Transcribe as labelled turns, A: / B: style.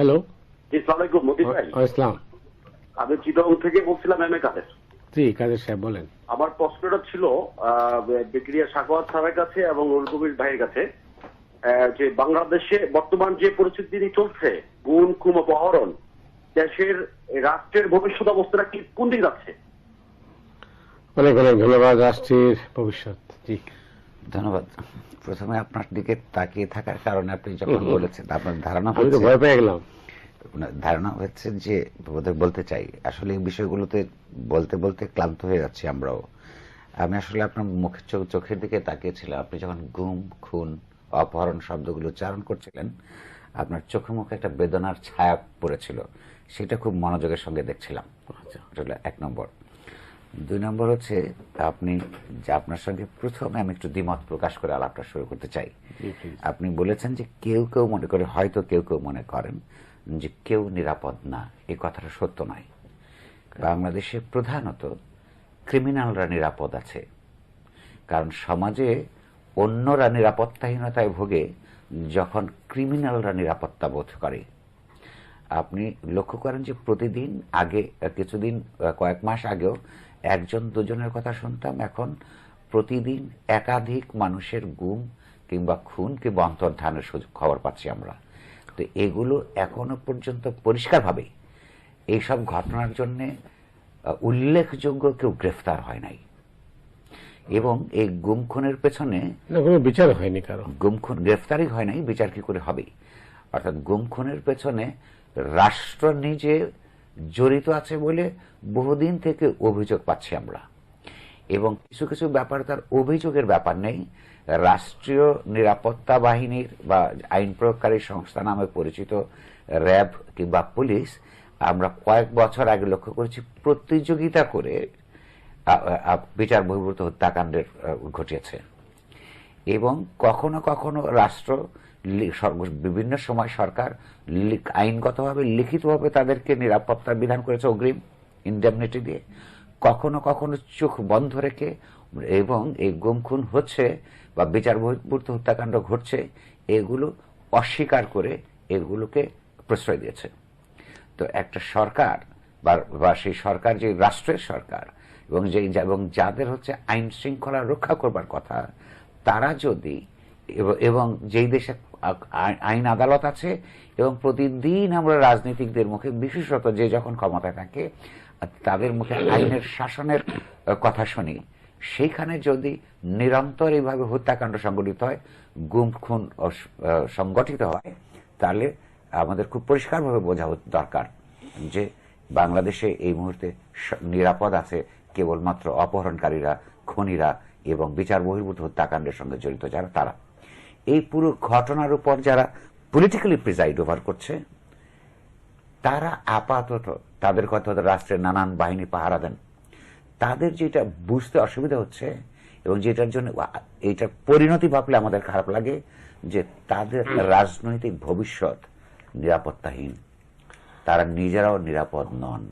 A: Hello
B: ভাই
A: ইসলাম।
B: আমি চিটং থেকে বলছিলাম এম এ কাদের।
A: জি কাদের সাহেব বলেন।
B: আমার প্রশ্নটা ছিল বিক্রিয়া সাকোয়াত স্যারের কাছে এবং রুল কবির ভাইয়ের কাছে যে বাংলাদেশে বর্তমান যে পরিস্থিতি চলছে গুণ খুম অপহরণ দেশের রাষ্ট্রের ভবিষ্যৎ অবস্থাটা কি কোন দিকে যাচ্ছে?
A: অনেক অনেক ধন্যবাদ রাষ্ট্রের ভবিষ্যৎ। জি।
C: ধন্যবাদ। প্রথমে আপনার দিকে তাকিয়ে থাকার কারণে আপনি যখন বলেছেন আপনার ধারণা
A: আমি তো ভয় পেয়ে গেলাম।
C: ধারণা হচ্ছে যে বোধহয় বলতে চাই আসলে এই বিষয়গুলোতে বলতে বলতে ক্লান্ত হয়ে যাচ্ছি আমরাও। আমি আসলে আপনার মুখের চোখ চোখের দিকে তাকিয়েছিলাম। আপনি যখন গুম খুন অপহরণ শব্দগুলো উচ্চারণ করছিলেন আপনার চোখে মুখে একটা বেদনার ছায়া পড়েছিল। সেটা খুব মনোযোগের সঙ্গে দেখছিলাম।
A: আচ্ছা।
C: এক নম্বর। দুই নম্বর হচ্ছে আপনি যে আপনার সঙ্গে প্রথমে আমি একটু দ্বিমত প্রকাশ করে আলাপটা শুরু করতে চাই। আপনি বলেছেন যে কেউ কেউ মনে করে হয়তো কেউ কেউ মনে করেন যে কেউ নিরাপদ না। এই কথাটা সত্য নয়। বাংলাদেশে প্রধানত ক্রিমিনালরা নিরাপদ আছে। কারণ সমাজে অন্যরা নিরাপত্তাহীনতায় ভোগে যখন ক্রিমিনালরা নিরাপত্তা বোধ করে। আপনি লক্ষ্য করেন যে প্রতিদিন আগে কিছুদিন কয়েক মাস আগেও একজন দুজনের কথা শুনতাম এখন প্রতিদিন একাধিক মানুষের গুম কিংবা খুন কিংবা অন্তর্ধানের সুযোগ খবর পাচ্ছি আমরা। তো এগুলো এখনও পর্যন্ত পরিষ্কারভাবে এইসব ঘটনার জন্যে উল্লেখযোগ্য কেউ গ্রেফতার হয় নাই। এবং এই গুম খুনের পেছনে
A: কোনো বিচার হয়নি কারও।
C: গুম খুন গ্রেফতারই হয় নাই বিচার কি করে হবে? অর্থাৎ গুম খুনের পেছনে রাষ্ট্র নিজে জড়িত আছে বলে বহুদিন থেকে অভিযোগ পাচ্ছি আমরা। এবং কিছু কিছু ব্যাপার তার অভিযোগের ব্যাপার নেই। রাষ্ট্রীয় নিরাপত্তা বাহিনীর বা আইন প্রয়োগকারী সংস্থা নামে পরিচিত র্যাব কিংবা পুলিশ, আমরা কয়েক বছর আগে লক্ষ্য করেছি প্রতিযোগিতা করে বিচার বহির্ভূত হত্যাকাণ্ডের ঘটিয়েছে। এবং কখনো কখনো রাষ্ট্র বিভিন্ন সময় সরকার আইনগতভাবে, লিখিতভাবে তাদেরকে নিরাপত্তার বিধান করেছে অগ্রিম ইন্ডেমনিটি দিয়ে। কখনো কখনো চোখ বন্ধ রেখে এবং এই গুম খুন হচ্ছে বা বিচার বহির্ভূত হত্যাকাণ্ড ঘটছে, এগুলো অস্বীকার করে এগুলোকে প্রশ্রয় দিয়েছে। তো একটা সরকার বা- সেই সরকার যে রাষ্ট্রের সরকার এবং যে, এবং যাদের হচ্ছে আইন শৃঙ্খলা রক্ষা করবার কথা, তারা যদি এবং যেই দেশে আইন আদালত আছে এবং প্রতিদিন আমরা রাজনীতিকদের মুখে, বিশেষত যে যখন ক্ষমতায় থাকে, তাদের মুখে আইনের শাসনের কথা শুনি। সেইখানে যদি নিরন্তর এইভাবে হত্যাকাণ্ড সংগঠিত হয়, গুম, খুন সংগঠিত হয়, তাহলে আমাদের খুব পরিষ্কারভাবে বোঝা দরকার যে বাংলাদেশে এই মুহূর্তে নিরাপদ আছে কেবলমাত্র অপহরণকারীরা, খনিরা এবং বিচার বহির্ভূত হত্যাকাণ্ডের সঙ্গে জড়িত যারা, তারা। এই পুরো ঘটনার উপর যারা পলিটিক্যালি প্রিজাইড ওভার করছে তারা আপাতত তাদের কথা রাষ্ট্রের নানান বাহিনী পাহারা দেন। তাদের যেটা বুঝতে অসুবিধা হচ্ছে এবং যেটার জন্য এইটার পরিণতি ভাবলে আমাদের খারাপ লাগে যে তাদের রাজনৈতিক ভবিষ্যৎ নিরাপত্তাহীন। তারা নিজেরাও নিরাপদ নন।